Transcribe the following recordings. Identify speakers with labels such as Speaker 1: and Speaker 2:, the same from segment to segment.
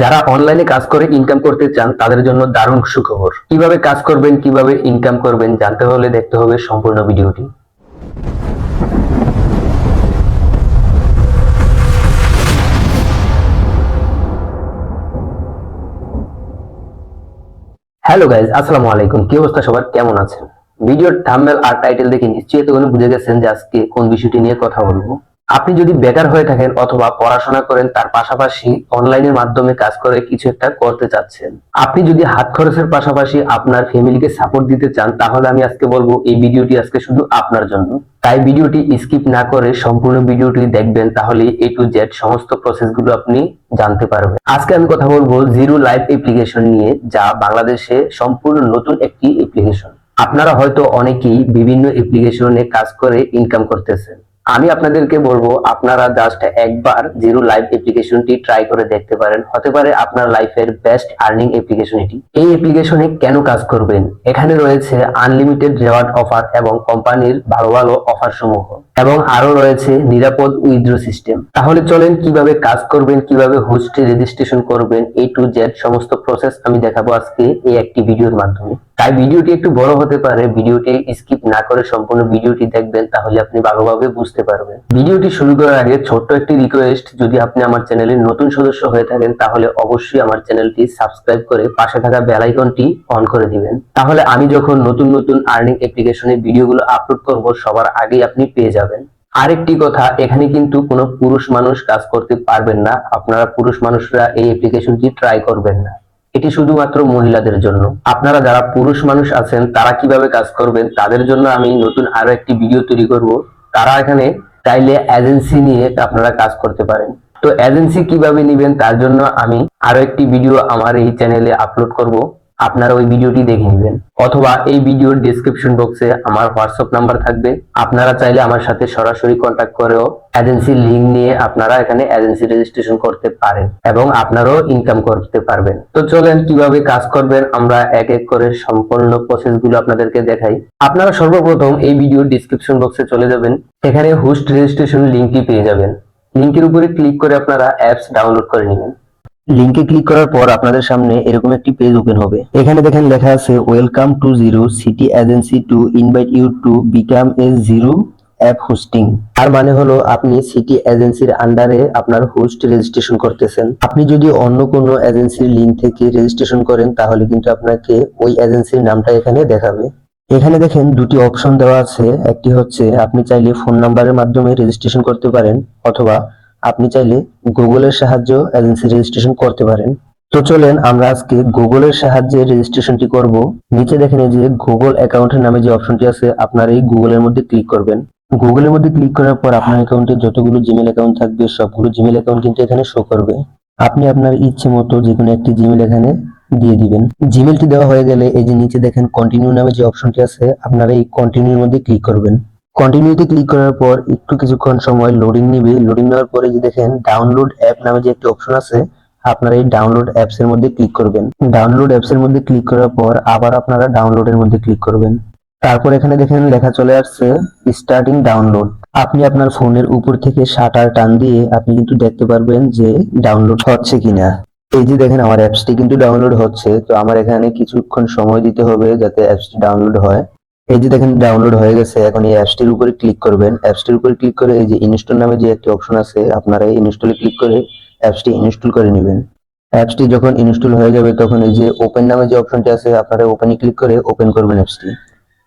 Speaker 1: যারা অনলাইনে কাজ করে ইনকাম করতে চান, তাদের জন্য দারুণ সুখবর। কীভাবে কাজ করবেন, কীভাবে ইনকাম করবেন, জানতে হলে দেখতে হবে সম্পূর্ণ ভিডিওটি। হ্যালো গাইজ আসসালামু আলাইকুম। কি অবস্থা সবার? কেমন আছেন? ভিডিওর থাম্বনেল আর টাইটেল দেখে নিশ্চয়ই এতক্ষণ বুঝে গেছেন যে আজকে কোন বিষয়টি নিয়ে কথা বলব। আপনি যদি বেকার হয়ে থাকেন অথবা পড়াশোনা করেন, তার পাশাপাশি অনলাইনের মাধ্যমে কাজ করে কিছু একটা করতে চাচ্ছেন। আপনি যদি হাত খরচের পাশাপাশি আপনার ফ্যামিলিকে সাপোর্ট দিতে চান, তাহলে আমি আজকে বলব এই ভিডিওটি আজকে শুধু আপনার জন্য। তাই ভিডিওটি স্কিপ না করে সম্পূর্ণ ভিডিওটি দেখবেন তাহলে এ টু জেড সমস্ত প্রসেসগুলো আপনি জানতে পারবেন। আজকে আমি কথা বলব জিরো লাইভ অ্যাপ্লিকেশন নিয়ে, যা বাংলাদেশে সম্পূর্ণ নতুন একটি অ্যাপ্লিকেশন আপনারা হয়তো অনেকেই বিভিন্ন অ্যাপ্লিকেশনে কাজ করে ইনকাম করতেছেন। আমি আপনাদেরকে বলব, আপনারা জাস্ট একবার জিরো লাইভ অ্যাপ্লিকেশনটি ট্রাই করে দেখতে পারেন। হতে পারে আপনার লাইফের বেস্ট আর্নিং অ্যাপ্লিকেশন এটি। এই অ্যাপ্লিকেশনে কেন কাজ করবেন? এখানে রয়েছে আনলিমিটেড রেওয়ার্ড অফার এবং কোম্পানির ভালো ভালো অফার সমূহ এবং আরও রয়েছে নিরাপদ উইথড্র সিস্টেম তাহলে চলেন কীভাবে কাজ করবেন, কীভাবে হোস্টে রেজিস্ট্রেশন করবেন এ টু জেড সমস্ত প্রসেস আমি দেখাবো আজকে এই একটি ভিডিওর মাধ্যমে। তাই ভিডিওটি একটু বড় হতে পারে, ভিডিওটি স্কিপ না করে সম্পূর্ণ ভিডিওটি দেখবেন, তাহলে আপনি ভালোভাবে বুঝতে পারবেন। ভিডিওটি শুরু করার আগে ছোট্ট একটি রিকোয়েস্ট যদি আপনি আমার চ্যানেলের নতুন সদস্য হয়ে থাকেন, তাহলে অবশ্যই আমার চ্যানেলটি সাবস্ক্রাইব করে পাশে থাকা বেল আইকনটি অন করে দিবেন। তাহলে আমি যখন নতুন নতুন আর্নিং অ্যাপ্লিকেশনের ভিডিওগুলো আপলোড করব, সবার আগেই আপনি পেয়ে যাবেন। আরেকটি কথা, এখানে কিন্তু কোনো পুরুষ মানুষ কাজ করতে পারবেন না, আপনারা পুরুষ মানুষরা এই অ্যাপ্লিকেশনটি ট্রাই করবেন না। এটি শুধুমাত্র মহিলাদের জন্য। আপনারা যারা পুরুষ মানুষ আছেন, তারা কীভাবে কাজ করবেন, তাদের জন্য আমি নতুন আরও একটি ভিডিও তৈরি করব। তারা এখানে চাইলে এজেন্সি নিয়ে আপনারা কাজ করতে পারেন। তো এজেন্সি কীভাবে নেবেন, তার জন্য আমি আরও একটি ভিডিও আমার এই চ্যানেলে আপলোড করব। আপনারা ওই ভিডিওটি দেখে নেবেন। অথবা এই ভিডিওর ডেসক্রিপশন বক্সে আমার হোয়াটসঅ্যাপ নাম্বার থাকবে। আপনারা চাইলে আমার সাথে সরাসরি কন্ট্যাক্ট করেও এজেন্সির লিঙ্ক নিয়ে আপনারা এখানে এজেন্সি রেজিস্ট্রেশন করতে পারেন এবং আপনারাও ইনকাম করতে পারবেন। তো চলেন কীভাবে কাজ করবেন, আমরা এক এক করে সম্পূর্ণ প্রসেসগুলো আপনাদেরকে দেখাই। আপনারা সর্বপ্রথম এই ভিডিওর ডেসক্রিপশন বক্সে চলে যাবেন। এখানে হোস্ট রেজিস্ট্রেশন লিঙ্কটি পেয়ে যাবেন। লিঙ্কের উপরে ক্লিক করে আপনারা অ্যাপস ডাউনলোড করে নেবেন। লিংকে ক্লিক করার পর আপনাদের সামনে এরকম একটি পেজ ওপেন হবে। এখানে দেখেন লেখা আছে welcome to zero city agency to invite you to become a zero app hosting আর মানে হলো, আপনি সিটি এজেন্সির আন্ডারে আপনার হোস্ট রেজিস্ট্রেশন করতেছেন। আপনি যদি অন্য কোনো এজেন্সির লিঙ্ক থেকে রেজিস্ট্রেশন করেন, তাহলে কিন্তু আপনাকে ওই এজেন্সির নামটা এখানে দেখাবে। এখানে দেখেন দুটি অপশন দেওয়া আছে। একটি হচ্ছে, আপনি চাইলে ফোন নাম্বারের মাধ্যমে রেজিস্ট্রেশন করতে পারেন, অথবা আপনি চাইলে গুগলের সাহায্য এজেন্সি রেজিস্ট্রেশন করতে পারেন। তো চলেন আমরা আজকে গুগলের সাহায্যে রেজিস্ট্রেশনটি করব। নিচে দেখেন যে গুগল অ্যাকাউন্টের নামে যে অপশনটি আছে, আপনার এই গুগলের মধ্যে ক্লিক করবেন। গুগলের মধ্যে ক্লিক করার পর আপনার অ্যাকাউন্টে যতগুলো জিমেল অ্যাকাউন্ট থাকবে, সবগুলো জিমেল অ্যাকাউন্ট কিন্তু এখানে শো করবে। আপনি আপনার ইচ্ছে মতো যে কোনো একটি জিমেল এখানে দিয়ে দিবেন। জিমেলটি দেওয়া হয়ে গেলে এই যে নিচে দেখেন কন্টিনিউ নামে যে অপশনটি আছে, আপনারা এই কন্টিনিউর মধ্যে ক্লিক করবেন। কন্টিনিউতে ক্লিক করার পর একটু কিছুক্ষণ সময় লোডিং নিবে। লোডিং নেওয়ার পরে যে দেখেন ডাউনলোড অ্যাপ নামে যে একটি অপশন আছে, আপনারা এই ডাউনলোড অ্যাপস এর মধ্যে ক্লিক করবেন। ডাউনলোড অ্যাপস এর মধ্যে ক্লিক করার পর আবার আপনারা ডাউনলোড এর মধ্যে ক্লিক করবেন। তারপর এখানে দেখেন লেখা চলে আসছে স্টার্টিং ডাউনলোড আপনি আপনার ফোনের উপর থেকে শাটার টান দিয়ে আপনি কিন্তু দেখতে পারবেন যে ডাউনলোড হচ্ছে কিনা। এই যে দেখেন আমার অ্যাপসটি কিন্তু ডাউনলোড হচ্ছে, তো আমার এখানে কিছুক্ষণ সময় দিতে হবে যাতে অ্যাপসটি ডাউনলোড হয়। এই যে দেখেন ডাউনলোড হয়ে গেছে। এখন এই অ্যাপসটির উপরে ক্লিক করবেন। অ্যাপসটির উপরে ক্লিক করে এই যে ইনস্টল নামে যে একটি অপশন আছে, আপনারা এই ইনস্টলে ক্লিক করে অ্যাপসটি ইনস্টল করে নেবেন। অ্যাপসটি যখন ইনস্টল হয়ে যাবে, তখন এই যে ওপেন নামে যে অপশনটি আছে, আপনারা ওপেনে ক্লিক করে ওপেন করবেন অ্যাপসটি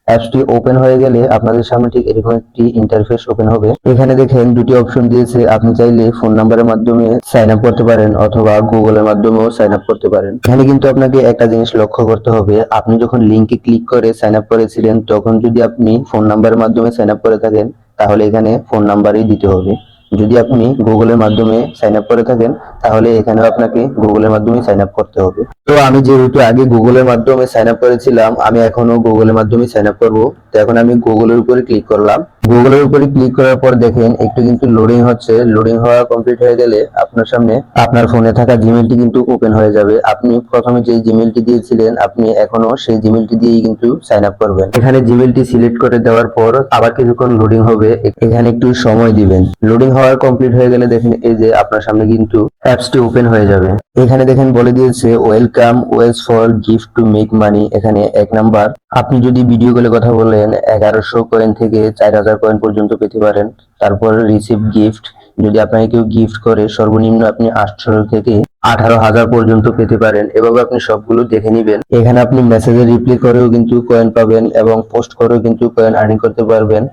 Speaker 1: অ্যাপসটি ওপেন হয়ে গেলে আপনাদের সামনে ঠিক এরকম একটি ইন্টারফেস ওপেন হবে। এখানে দেখেন দুটি অপশন দিয়েছে। আপনি চাইলে ফোন নাম্বারের মাধ্যমে সাইন আপ করতে পারেন অথবা গুগলের মাধ্যমেও সাইন আপ করতে পারেন। এখানে কিন্তু আপনাকে একটা জিনিস লক্ষ্য করতে হবে। আপনি যখন লিংকে ক্লিক করে সাইন আপ করেছিলেন, তখন যদি আপনি ফোন নাম্বারের মাধ্যমে সাইন আপ করে থাকেন, তাহলে এখানে ফোন নাম্বারই দিতে হবে। যদি আপনি গুগলের মাধ্যমে সাইন আপ করে থাকেন, তাহলে এখানেও আপনাকে গুগলের মাধ্যমে সাইন আপ করতে হবে। তো আমি যেহেতু আগে গুগলের মাধ্যমে সাইন আপ করেছিলাম, আমি এখনও গুগলের মাধ্যমে সাইন আপ করব। তো এখন আমি গুগলের উপরে ক্লিক করলাম।
Speaker 2: গুগলের উপরে ক্লিক করার পর দেখেন, একটু কিন্তু লোডিং হচ্ছে। লোডিং হওয়া কমপ্লিট হয়ে গেলে আপনার সামনে আপনার ফোনে থাকা জিমেলটি কিন্তু ওপেন হয়ে যাবে। আপনি প্রথমে যে জিমেলটি দিয়েছিলেন, আপনি এখনও সেই জিমেলটি দিয়েই কিন্তু সাইন আপ করবেন। এখানে জিমেলটি সিলেক্ট করে দেওয়ার পর আবার কিছুক্ষণ লোডিং হবে। এখানে একটু সময় দিবেন। লোডিং হওয়ার কমপ্লিট হয়ে গেলে দেখেন, এই যে আপনার সামনে কিন্তু অ্যাপসটি ওপেন হয়ে যাবে। এখানে দেখেন বলে দিয়েছে welcome wells for gift to make money এখানে এক নাম্বার। আপনি যদি ভিডিও কলে কথা বলেন, এগারোশো কয়েন থেকে চার হাজার কয়েন পর্যন্ত পেতে পারেন। তারপর রিসিভ গিফট যদি আপনাকে কেউ গিফট করে, সর্বনিম্ন আপনি আটশো থেকে আঠারো হাজার পর্যন্ত পেতে পারেন। এভাবে আপনি সবগুলো দেখে নেবেন। এখানে আপনি মেসেজে রিপ্লাই করেও কিন্তু কয়েন পাবেন এবং পোস্ট করেও কিন্তু কয়েন আর্নিং করতে পারবেন।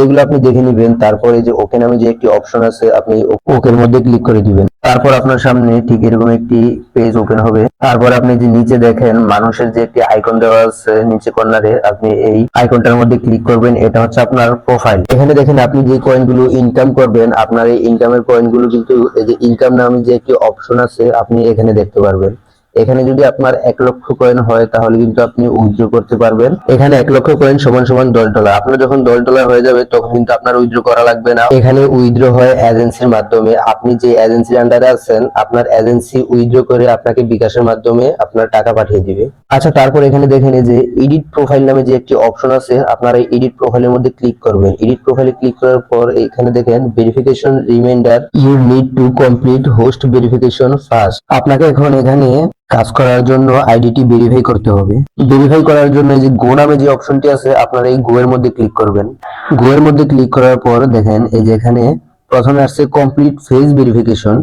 Speaker 2: এগুলো আপনি দেখে নেবেন। তারপরে যে ওকে নামে যে একটি অপশন আছে, আপনি ওকের মধ্যে ক্লিক করে দিবেন। তারপর আপনার সামনে ঠিক এরকম একটি পেজ ওপেন হবে। তারপর আপনি যে নিচে দেখেন, মানুষের যে একটি আইকন দেওয়া আছে নিচে কর্নারে আপনি এই আইকনটার মধ্যে ক্লিক করবেন। এটা হচ্ছে আপনার প্রোফাইল এখানে দেখেন, আপনি যে কয়েনগুলো ইনকাম করবেন, আপনার এই ইনকামের কয়েনগুলো কিন্তু এই যে ইনকাম নামে যে একটি অপশন আছে, আপনি এখানে দেখতে পারবেন। এখানে যদি আপনার এক লক্ষ কয়েন হয়, তাহলে কিন্তু আপনি উইথড্র করতে পারবেন। এখানে এক লক্ষ কয়েন সমান সমান দশ ডলার আপনার যখন দশ ডলার হয়ে যাবে, তখন কিন্তু আপনার উইথড্র করা লাগবে না। এখানে উইথড্র হয় এজেন্সির মাধ্যমে। আপনি যে এজেন্সির আন্ডারে আছেন, আপনার এজেন্সি উইথড্র করে আপনাকে বিকাশের মাধ্যমে আপনার টাকা পাঠিয়ে দিবে। আচ্ছা তারপর এখানে দেখেন যে এডিট প্রোফাইল নামে যে একটি অপশন আছে, আপনারা এই এডিট প্রোফাইলের মধ্যে ক্লিক করবেন। এডিট প্রোফাইলে ক্লিক করার পর এখানে দেখেন verification reminder you need to complete host verification first আপনাকে এখন এখানে কাজ করার জন্য আইডিটি ভেরিফাই করতে হবে। ভেরিফাই করার জন্য যে গো নামে যে অপশনটি আছে, আপনারা এই গো এর মধ্যে ক্লিক করবেন। গো এর মধ্যে ক্লিক করার পর দেখেন, এই যে এখানে প্রথমে আসছে কমপ্লিট ফেস ভেরিফিকেশন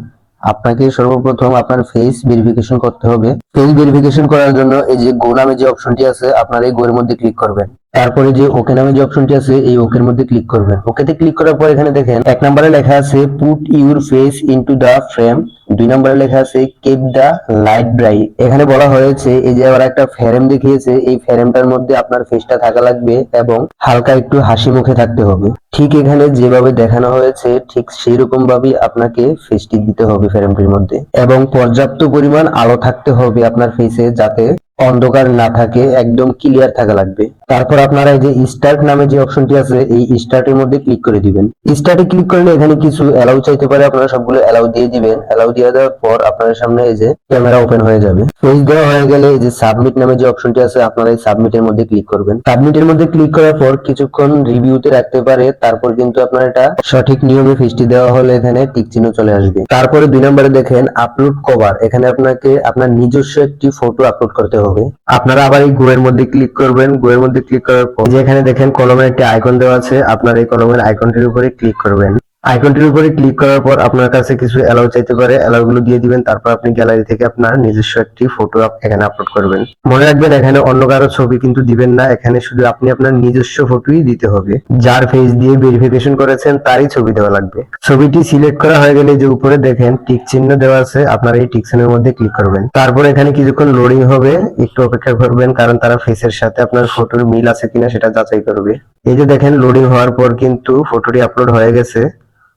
Speaker 2: আপনাকে সর্বপ্রথম আপনার ফেস ভেরিফিকেশন করতে হবে। ফেস ভেরিফিকেশন করার জন্য এই যে গো নামে যে অপশনটি আছে, আপনারা এই গো এর মধ্যে ক্লিক করবেন। তারপরে যে ওকে নামে যে অপশনটি আছে, এই ওকের মধ্যে ক্লিক করবেন। ওকেতে ক্লিক করার পর এখানে দেখেন, এক নম্বরে লেখা আছে put your face into the frame দুই নম্বরে লেখা আছে কিপ দা লাইট ব্রাইট এখানে বলা হয়েছে, এই যে আবার একটা ফ্রেম দেখিয়েছে, এই ফ্রেমটার মধ্যে আপনার ফেসটা থাকা লাগবে এবং হালকা একটু হাসি মুখে থাকতে হবে। ঠিক এখানে যেভাবে দেখানো হয়েছে, ঠিক সেই রকম ভাবেই আপনাকে ফেসটি দিতে হবে ফ্রেমটির মধ্যে। এবং পর্যাপ্ত পরিমাণ আলো থাকতে হবে আপনার ফেসে যাতে অন্ধকার না থাকে, একদম ক্লিয়ার থাকা লাগবে। তারপর আপনারা এই যে স্টার্ট নামে যে অপশনটি আছে, এই স্টার্টের মধ্যে ক্লিক করে দিবেন। স্টার্টে ক্লিক করলে এখানে কিছু অ্যালাউ চাইতে পারে, আপনারা সবগুলো অ্যালাউ দিয়ে দিবেন। অ্যালাউ দিয়ে দেওয়ার পর আপনাদের সামনে এই যে ক্যামেরা ওপেন হয়ে যাবে। পেজ দেওয়া হয়ে গেলে এই যে সাবমিট নামে যে অপশনটি আছে, আপনারা এই সাবমিটের মধ্যে ক্লিক করবেন। সাবমিটের মধ্যে ক্লিক করার পর কিছুক্ষণ রিভিউতে রাখতে পারে, তারপর কিন্তু আপনার এটা সঠিক নিয়মে ফিসটি দেওয়া হলে এখানে টিক চিহ্ন চলে আসবে। তারপরে দুই নম্বরে দেখেন আপলোড কভার এখানে আপনাকে আপনার নিজস্ব একটি ফটো আপলোড করতে হবে। আপনারা আবার এই গোয়ের মধ্যে ক্লিক করবেন। গোয়ের মধ্যে ক্লিক করার পর যেখানে দেখেন কলমের একটি আইকন দেওয়া আছে, আপনার এই কলমের আইকনটির উপরে ক্লিক করবেন। আইকনটির উপরে ক্লিক করার পর আপনার কাছে কিছু অ্যালাউ চাইতে পারে। অ্যালাউ গুলো দিয়ে দিবেন, তারপর আপনি গ্যালারি থেকে আপনার নিজস্ব একটি ফটো এখানে আপলোড করবেন। মনে রাখবেন, এখানে অন্য কারও ছবি কিন্তু দিবেন না। এখানে শুধু আপনি আপনার নিজস্ব ফটোই দিতে হবে। যার ফেস দিয়ে ভেরিফিকেশন করেছেন, তারই ছবি দেওয়া লাগবে। ছবিটি সিলেক্ট করা হয়ে গেলে যে উপরে দেখেন টিক চিহ্ন দেওয়া আছে, আপনার এই টিক চিহ্নের মধ্যে ক্লিক করবেন। তারপর এখানে কিছুক্ষণ লোডিং হবে। একটু অপেক্ষা করবেন, কারণ তারা ফেসের সাথে আপনার ফটোর মিল আছে কিনা সেটা যাচাই করবে। এই যে দেখেন লোডিং হওয়ার পর কিন্তু ফটোটি আপলোড হয়ে গেছে।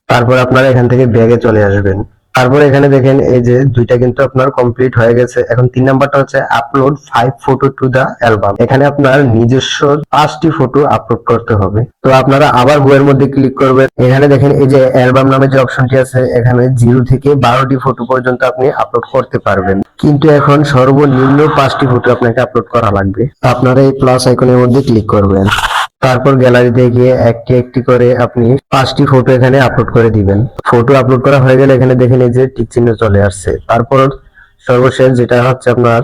Speaker 2: তারপর আপনারা এখান থেকে ব্যাগে চলে আসবেন। তারপর এখানে দেখেন, এই যে দুইটা কিন্তু আপনার কমপ্লিট হয়ে গেছে। এখন তিন নাম্বারটা হচ্ছে upload five photo to the album এখানে আপনার নিজস্ব পাঁচটি ফটো আপলোড করতে হবে। তো আপনারা আবার বইয়ের মধ্যে ক্লিক করবেন। এখানে দেখেন, এই যে অ্যালবাম নামে যে অপশনটি আছে, এখানে জিরো থেকে বারোটি ফটো পর্যন্ত আপনি আপলোড করতে পারবেন। কিন্তু এখন সর্বনিম্ন পাঁচটি ফটো আপনাকে আপলোড করা লাগবে। আপনারা এই প্লাস আইকনের মধ্যে ক্লিক করবেন। তারপর গ্যালারিতে গিয়ে একটি একটি করে আপনি পাঁচটি ফটো এখানে আপলোড করে দিবেন। ফটো আপলোড করা হয়ে গেলে এখানে দেখেন এই যে টিক চিহ্ন চলে আসছে। তারপর সর্বশেষ যেটা হচ্ছে আপনার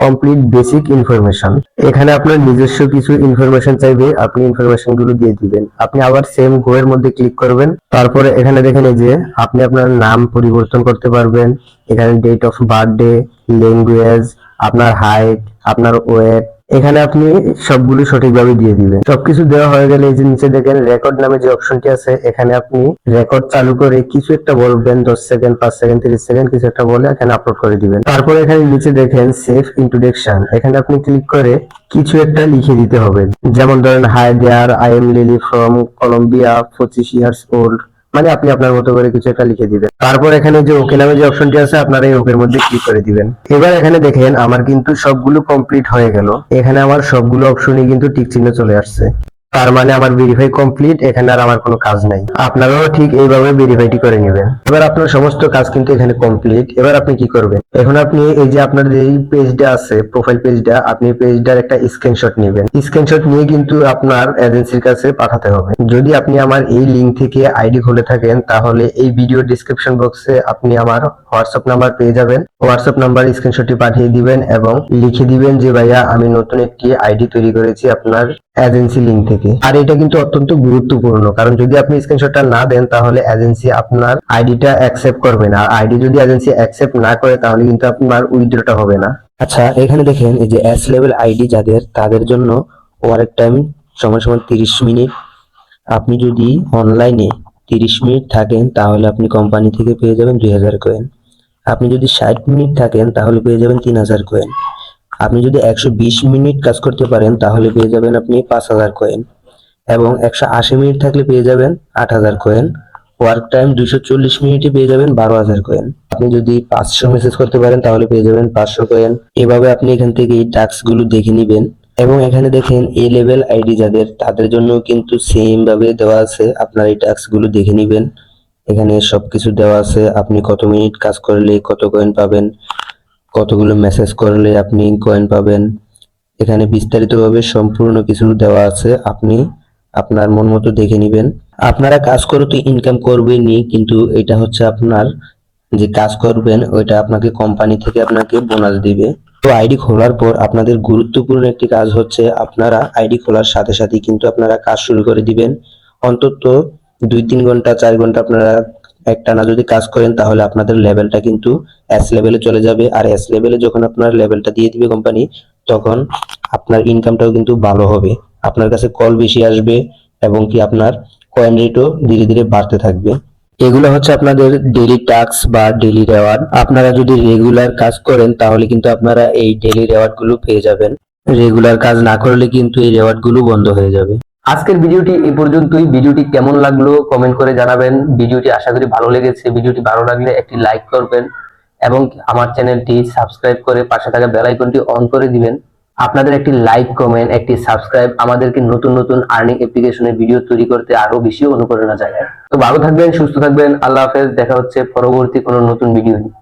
Speaker 2: কমপ্লিট বেসিক ইনফরমেশন এখানে আপনার নিজস্ব কিছু ইনফরমেশন চাইবে, আপনি ইনফরমেশনগুলো দিয়ে দিবেন। আপনি আবার সেম গো এর মধ্যে ক্লিক করবেন। তারপরে এখানে দেখেন যে আপনি আপনার নাম পরিবর্তন করতে পারবেন। এখানে ডেট অফ বার্থডে ল্যাঙ্গুয়েজ আপনার হাইট আপনার ওয়েট এখানে আপনি সবগুলো সঠিকভাবে দিয়ে দিবেন। সবকিছু দেওয়া হয়ে গেলে এই যে নিচে দেখেন রেকর্ড নামে যে অপশনটি আছে, এখানে আপনি রেকর্ড চালু করে কিছু একটা বলবেন, দশ সেকেন্ড পাঁচ সেকেন্ড তিরিশ সেকেন্ড কিছু একটা বলে এখানে আপলোড করে দিবেন। তারপর এখানে নিচে দেখেন সেফ ইন্ট্রোডাকশন এখানে আপনি ক্লিক করে কিছু একটা লিখে দিতে হবে। যেমন ধরেন hi there I am Lily from Colombia পঁচিশ ইয়ার্স ওল্ড মানে আপনি আপনার মতো করে কিছু একটা লিখে দিবেন। তারপর এখানে যে ওকে নামে যে অপশনটি আছে, আপনারা এই ওকের মধ্যে ক্লিক করে দিবেন। এবার এখানে দেখেন, আমার কিন্তু সবগুলো কমপ্লিট হয়ে গেল। এখানে আমার সবগুলো অপশনই কিন্তু টিক চিহ্ন চলে আসছে।
Speaker 3: তার মানে আমার ভেরিফাই কমপ্লিট এখানে আর আমার কোনো কাজ নাই। আপনারাও ঠিক এইভাবে ভেরিফাইটি করে নেবেন। এবার আপনার সমস্ত কাজ কিন্তু এখানে কমপ্লিট এবার আপনি কি করবেন? এখন আপনি এই যে আপনার এই পেজটা আছে প্রোফাইল পেজটা আপনি পেজটার একটা স্ক্রিনশট নেবেন। স্ক্রিনশট নিয়ে কিন্তু আপনার এজেন্সির কাছে পাঠাতে হবে। যদি আপনি আমার এই লিঙ্ক থেকে আইডি খুলে থাকেন, তাহলে এই ভিডিও ডিসক্রিপশন বক্সে আপনি আমার হোয়াটসঅ্যাপ নাম্বার পেয়ে যাবেন। হোয়াটসঅ্যাপ নাম্বার স্ক্রিনশটটি পাঠিয়ে দিবেন এবং লিখে দিবেন যে, ভাইয়া, আমি নতুন একটি আইডি তৈরি করেছি আপনার এজেন্সি লিঙ্ক থেকে। আর এটা কিন্তু অত্যন্ত গুরুত্বপূর্ণ, কারণ যদি আপনি স্ক্রিনশটটা না দেন, তাহলে এজেন্সি আপনার আইডিটা অ্যাকসেপ্ট করবে না। আর আইডি যদি এজেন্সি অ্যাকসেপ্ট না করে, তাহলে কিন্তু আপনার উইথড্রটা হবে না।
Speaker 2: আচ্ছা এখানে দেখেন, এই যে এস লেভেল আইডি যাদের, তাদের জন্য ওয়ার্ক টাইম সময় সময় তিরিশ মিনিট। আপনি যদি অনলাইনে তিরিশ মিনিট থাকেন, তাহলে আপনি কোম্পানি থেকে পেয়ে যাবেন দুই হাজার কয়েন আপনি যদি ষাট মিনিট থাকেন, তাহলে পেয়ে যাবেন তিন হাজার কয়েন আপনি যদি একশো বিশ মিনিট কাজ করতে পারেন, তাহলে পেয়ে যাবেন আপনি পাঁচ হাজার কয়েন এবং একশো আশি মিনিট থাকলে পেয়ে যাবেন আট হাজার কয়েন ওয়ার্ক টাইম দুইশো চল্লিশ মিনিটে পেয়ে যাবেন বারো হাজার কয়েন আপনি যদি পাঁচশো মেসেজ করতে পারেন, তাহলে পেয়ে যাবেন পাঁচশো কয়েন এভাবে আপনি এখান থেকে এই টাস্কগুলো দেখে নিবেন। এবং এখানে দেখেন এ লেভেল আইডি যাদের, তাদের জন্য কিন্তু সেম ভাবে দেওয়া আছে। আপনার এই টাস্কগুলো দেখে নিবেন। এখানে সবকিছু দেওয়া আছে। আপনি কত মিনিট কাজ করলে কত কয়েন পাবেন। কতগুলো মেসেজ করলে আপনি কয়েন পাবেন? এখানে বিস্তারিতভাবে সম্পূর্ণ কিছু দেওয়া আছে, আপনি আপনার মন মতো দেখে নেবেন। আপনারা কাজ করে তো ইনকাম করবেনই কিন্তু এটা হচ্ছে আপনার যে কাজ করবেন, ওইটা আপনাকে কোম্পানি থেকে আপনাকে বোনাস দিবে। তো আইডি খোলার পর আপনাদের গুরুত্বপূর্ণ একটি কাজ হচ্ছে, আপনারা আইডি খোলার সাথে সাথে কিন্তু আপনারা কাজ শুরু করে দিবেন। অন্তত দুই, তিন ঘণ্টা, চার ঘণ্টা আপনারা একটানা যদি কাজ করেন, তাহলে আপনাদের লেভেলটা কিন্তু এস লেভেলে চলে যাবে। আর এস লেভেলে যখন আপনার লেভেলটা দিয়ে দিবে কোম্পানি তখন আপনার ইনকামটাও কিন্তু ভালো হবে। আপনার কাছে কল বেশি আসবে এবং কি আপনার কয়েন রেটও ধীরে ধীরে বাড়তে থাকবে। এগুলো হচ্ছে আপনাদের ডেলি টাস্ক বা ডেলি রেওয়ার্ড আপনারা যদি রেগুলার কাজ করেন, তাহলে কিন্তু আপনারা এই ডেলি রেওয়ার্ডগুলো পেয়ে যাবেন। রেগুলার কাজ না করলে কিন্তু এই রেওয়ার্ডগুলো বন্ধ হয়ে যাবে।
Speaker 1: আজকের ভিডিওটি এই পর্যন্তই। ভিডিওটি কেমন লাগল কমেন্ট করে জানাবেন। ভিডিওটি আশা করি ভালো লেগেছে। ভিডিওটি ভালো লাগলে একটি লাইক করবেন এবং আমার চ্যানেলটি সাবস্ক্রাইব করে পাশে থাকা বেল আইকনটি অন করে দিবেন। আপনাদের একটি লাইক, কমেন্ট, একটি সাবস্ক্রাইব আমাদেরকে নতুন নতুন আর্নিং অ্যাপ্লিকেশনের ভিডিও তৈরি করতে আরও বেশি অনুপ্রেরণা জাগায়। তো ভালো থাকবেন, সুস্থ থাকবেন। আল্লাহ হাফেজ। দেখা হচ্ছে পরবর্তী কোনো নতুন ভিডিও নিয়ে।